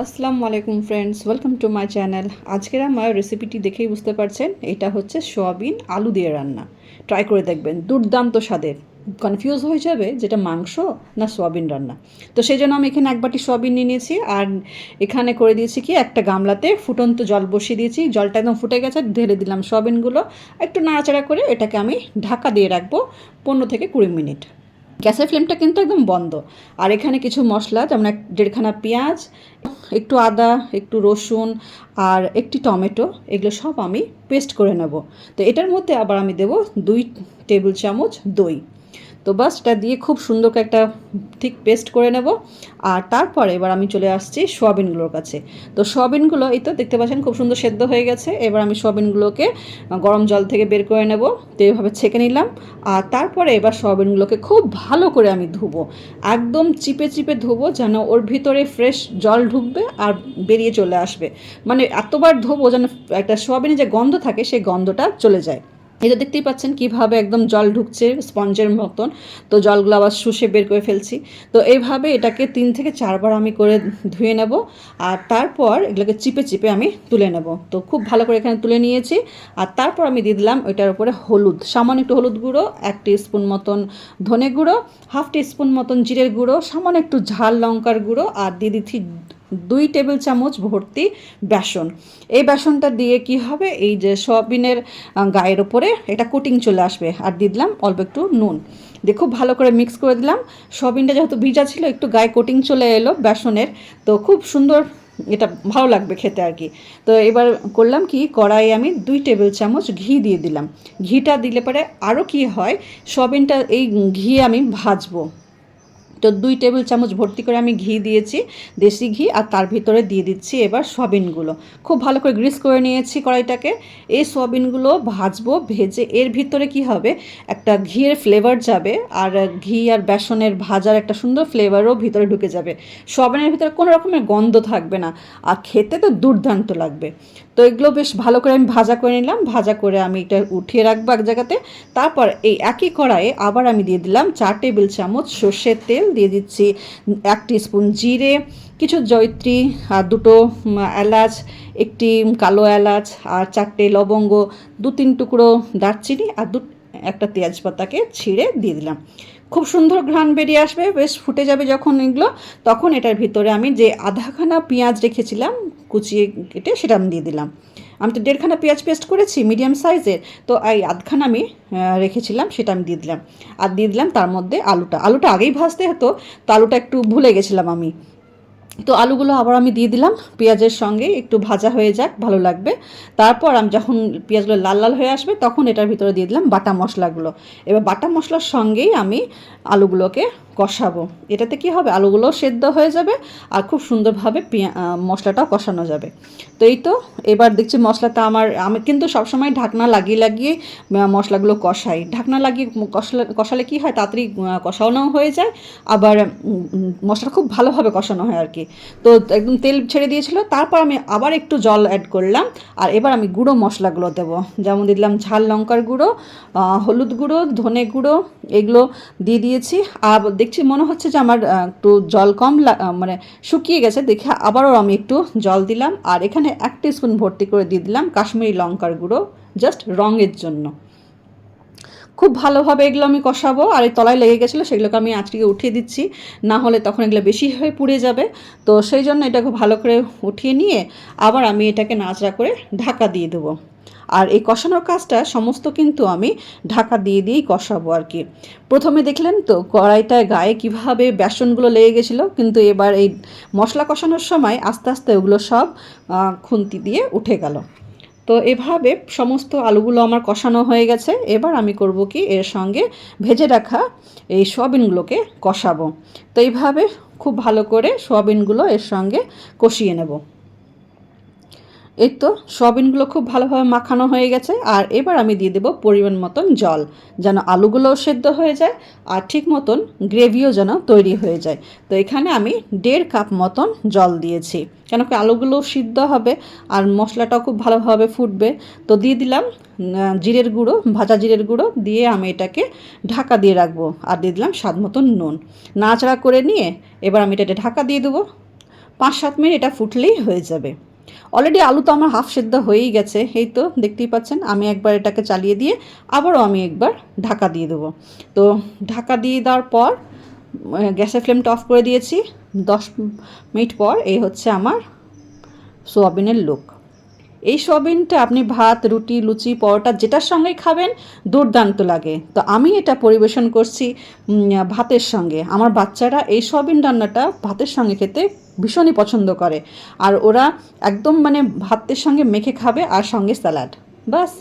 আসসালামু আলাইকুম friends welcome to my channel আজকের আমার রেসিপিটি দেখেই বুঝতে পারছেন, এটা হচ্ছে সোয়াবিন আলু দিয়ে রান্না। ট্রাই করে দেখবেন, দুর্দান্ত স্বাদের। কনফিউজ হয়ে যাবে যেটা মাংস না সোয়াবিন রান্না। তো সেই জন্য আমি এখানে এক বাটি সোয়াবিন নিয়ে নিয়েছি, আর এখানে করে দিয়েছি কি, একটা গামলাতে ফুটন্ত জল বসিয়ে দিয়েছি। জলটা একদম ফুটে গেছে, ঢেলে দিলাম সোয়াবিনগুলো। একটু নাড়াচাড়া করে এটাকে আমি ঢাকা দিয়ে রাখব পনেরো থেকে কুড়ি মিনিট। গ্যাসের ফ্লেমটা কিন্তু একদম বন্ধ। আর এখানে কিছু মশলা, যেমন এক দেড়খানা পেঁয়াজ, একটু আদা, একটু রসুন আর একটি টমেটো, এগুলো সব আমি পেস্ট করে নেব। তো এটার মধ্যে আবার আমি দেব দুই টেবিল চামচ দই। তো বাস এটা দিয়ে খুব সুন্দর একটা, ঠিক পেস্ট করে নেব। আর তারপরে এবার আমি চলে আসছি সোয়াবিনগুলোর কাছে। তো সোয়াবিনগুলো, এই তো দেখতে পাচ্ছেন খুব সুন্দর সেদ্ধ হয়ে গেছে। এবার আমি সোয়াবিনগুলোকে গরম জল থেকে বের করে নেব। তো এইভাবে ছেঁকে নিলাম। আর তারপরে এবার সোয়াবিনগুলোকে খুব ভালো করে আমি ধুবো। একদম চিপে চিপে ধুবো যেন ওর ভিতরে ফ্রেশ জল ঢুকবে আর বেরিয়ে চলে আসবে। মানে এতবার ধোবো যেন একটা সোয়াবিনের যে গন্ধ থাকে, সেই গন্ধটা চলে যায়। এটা দেখতেই পাচ্ছেন কীভাবে একদম জল ঢুকছে স্পঞ্জের মতন। তো জলগুলো আবার শুষে বের করে ফেলছি। তো এইভাবে এটাকে তিন থেকে চারবার আমি করে ধুয়ে নেব আর তারপর এগুলোকে চিপে চিপে আমি তুলে নেব। তো খুব ভালো করে এখানে তুলে নিয়েছি আর তারপর আমি দিয়ে দিলাম ওইটার উপরে হলুদ। সামান্য একটু হলুদ গুঁড়ো, এক স্পুন মতন ধনে গুঁড়ো, হাফ স্পুন মতন জিরের গুঁড়ো, সামান্য একটু ঝাল লঙ্কার গুঁড়ো আর দিয়ে দিচ্ছি দুই টেবিল চামচ ভর্তি বেসন। এই বেসনটা দিয়ে কি হবে? এই যে সয়াবিনের গায়ের ওপরে এটা কোটিং চলে আসবে। আর দিয়ে দিলাম অল্প একটু নুন। দিয়ে খুব ভালো করে মিক্স করে দিলাম। সয়াবিনটা যেহেতু ভিজা ছিল, একটু গায়ে কোটিং চলে এলো বেসনের। তো খুব সুন্দর, এটা ভালো লাগবে খেতে আর কি। তো এবার করলাম কি, কড়াইয়ে আমি দুই টেবিল চামচ ঘি দিয়ে দিলাম। ঘিটা দিলে পরে আরও কি হয়? সয়াবিনটা এই ঘি আমি ভাজবো। তো দুই টেবিল চামচ ভর্তি করে আমি ঘি দিয়েছি, দেশি ঘি, আর তার ভিতরে দিয়ে দিচ্ছি এবার সয়াবিনগুলো। খুব ভালো করে গ্রিস করে নিয়েছি কড়াইটাকে। এই সয়াবিনগুলো ভাজবো, ভেজে এর ভিতরে কি হবে? একটা ঘিয়ের ফ্লেভার যাবে, আর ঘি আর বেসনের ভাজার একটা সুন্দর ফ্লেভারও ভিতরে ঢুকে যাবে। সয়াবিনের ভিতরে কোনো রকমের গন্ধ থাকবে না, আর খেতে তো দুর্দান্ত লাগবে। তো এগুলো বেশ ভালো করে আমি ভাজা করে নিলাম, ভাজা করে আমি এটা উঠিয়ে রাখব এক জায়গাতে। তারপর এই একই কড়াইয়ে আবার আমি দিয়ে দিলাম চার টেবিল চামচ সর্ষের তেল দিয়ে দিচ্ছি এক স্পুন জিরে, কিছু জয়ত্রী, আর দুটো এলাচ, একটি কালো এলাচ, আর চারটে লবঙ্গ, দু তিন টুকরো দারচিনি, আর দু, একটা তেজপাতাকে ছিঁড়ে দিয়ে দিলাম। খুব সুন্দর ঘ্রাণ বেরিয়ে আসবে, বেশ ফুটে যাবে যখন এগুলো, তখন এটার ভিতরে আমি যে আধাখানা পেঁয়াজ রেখেছিলাম, কুচিয়ে কেটে সেটা আমি দিয়ে দিলাম। আমি তো দেড়খানা পেঁয়াজ পেস্ট করেছি মিডিয়াম সাইজের তো এই আধখানা আমি রেখেছিলাম, সেটা আমি দিয়ে দিলাম। আর দিয়ে দিলাম তার মধ্যে আলুটা। আলুটা আগেই ভাজতে হতো, তো আলুটা একটু ভুলে গেছিলাম আমি। তো আলুগুলো আবার আমি দিয়ে দিলাম, পেঁয়াজের সঙ্গে একটু ভাজা হয়ে যাক, ভালো লাগবে। তারপর আমি যখন পেঁয়াজগুলো লাল লাল হয়ে আসবে, তখন এটার ভিতরে দিয়ে দিলাম বাটা মশলাগুলো। এবার বাটা মশলার সঙ্গেই আমি আলুগুলোকে কষাবো। এটাতে কি হবে? আলুগুলো সেদ্ধ হয়ে যাবে আর খুব সুন্দরভাবে পেঁয়া মশলাটাও কষানো যাবে। তো এই তো, এবার দেখছি মশলাটা আমার, আমি কিন্তু সবসময় ঢাকনা লাগিয়ে লাগিয়ে মশলাগুলো কষাই। ঢাকনা লাগিয়ে কষলা, কষালে কী হয়? তাড়াতাড়ি কষানোও হয়ে যায়। আবার মশলাটা খুব ভালোভাবে কষানো হয় আর কি। তো একদম তেল ছেড়ে দিয়েছিল, তারপর আমি আবার একটু জল অ্যাড করলাম, আর এবার আমি গুঁড়ো মশলাগুলো দেবো। যেমন দিলাম ঝাল লঙ্কার গুঁড়ো হলুদ গুঁড়ো, ধনে গুঁড়ো, এগুলো দিয়ে দিয়েছি। আর দেখছি মনে হচ্ছে যে আমার একটু জল কম মানে শুকিয়ে গেছে, দেখে আবারও আমি একটু জল দিলাম। আর এখানে এক স্পুন ভর্তি করে দিয়ে দিলাম কাশ্মীরি লঙ্কার গুঁড়ো জাস্ট রঙের জন্য। খুব ভালোভাবে এগুলো আমি কষাবো। আর এই তলায় লেগে গেছিল, সেগুলোকে আমি আঁচটিকে উঠিয়ে দিচ্ছি। না হলে তখন এগুলো বেশি হয়ে পুড়ে যাবে। তো সেই জন্য এটাকে ভালো করে উঠিয়ে নিয়ে আবার আমি এটাকে নাচড়া করে ঢাকা দিয়ে দেবো। আর এই কষানোর কাজটা সমস্ত কিন্তু আমি ঢাকা দিয়ে দিয়েই কষাবো আর কি। প্রথমে দেখলেন তো কড়াইটায় গায়ে কীভাবে বেসনগুলো লেগে গেছিল, কিন্তু এবার এই মশলা কষানোর সময় আস্তে আস্তে ওগুলো সব খুন্তি দিয়ে উঠে গেল। তো এভাবে সমস্ত আলুগুলো আমার কষানো হয়ে গেছে। এবার আমি করব কি, এর সঙ্গে ভেজে রাখা এই সোয়াবিনগুলোকে কষাবো। তো এইভাবে খুব ভালো করে সোয়াবিনগুলো এর সঙ্গে কষিয়ে নেব। এই তো, সয়াবিনগুলো খুব ভালোভাবে মাখানো হয়ে গেছে, আর এবার আমি দিয়ে দেবো পরিমাণ মতন জল, যেন আলুগুলোও সেদ্ধ হয়ে যায়, আর ঠিক মতন গ্রেভিও যেন তৈরি হয়ে যায়। তো এখানে আমি দেড় কাপ মতন জল দিয়েছি, কেন কি আলুগুলো সিদ্ধ হবে, আর মশলাটাও খুব ভালোভাবে ফুটবে। তো দিয়ে দিলাম জিরের গুঁড়ো, ভাজা জিরের গুঁড়ো, দিয়ে আমি এটাকে ঢাকা দিয়ে রাখব, আর দিয়ে দিলাম স্বাদ মতন নুন। নাচড়া করে নিয়ে এবার আমি এটা ঢাকা দিয়ে দেবো। পাঁচ সাত মিনিট এটা ফুটলেই হয়ে যাবে। অলরেডি আলু তো আমার হাফ সেদ্ধ হয়েই গেছে, এই তো দেখতেই পাচ্ছেন, আমি একবার এটাকে চালিয়ে দিয়ে আবারও আমি একবার ঢাকা দিয়ে দেবো। তো ঢাকা দিয়ে দেওয়ার পর গ্যাসের ফ্লেমটা অফ করে দিয়েছি, দশ মিনিট পর এই হচ্ছে আমার সোয়াবিনের লুক এই সোয়াবিনটা আপনি ভাত, রুটি, লুচি, পরোটা যেটার সঙ্গে খাবেন, দুর্দান্ত লাগে। তো আমি এটা পরিবেশন করছি ভাতের সঙ্গে। আমার বাচ্চারা এই সোয়াবিন রান্নাটা ভাতের সঙ্গে খেতে ভীষণই পছন্দ করে। আর ওরা একদম মানে ভাতের সঙ্গে মেখে খাবে আর সঙ্গে স্যালাড। বাস।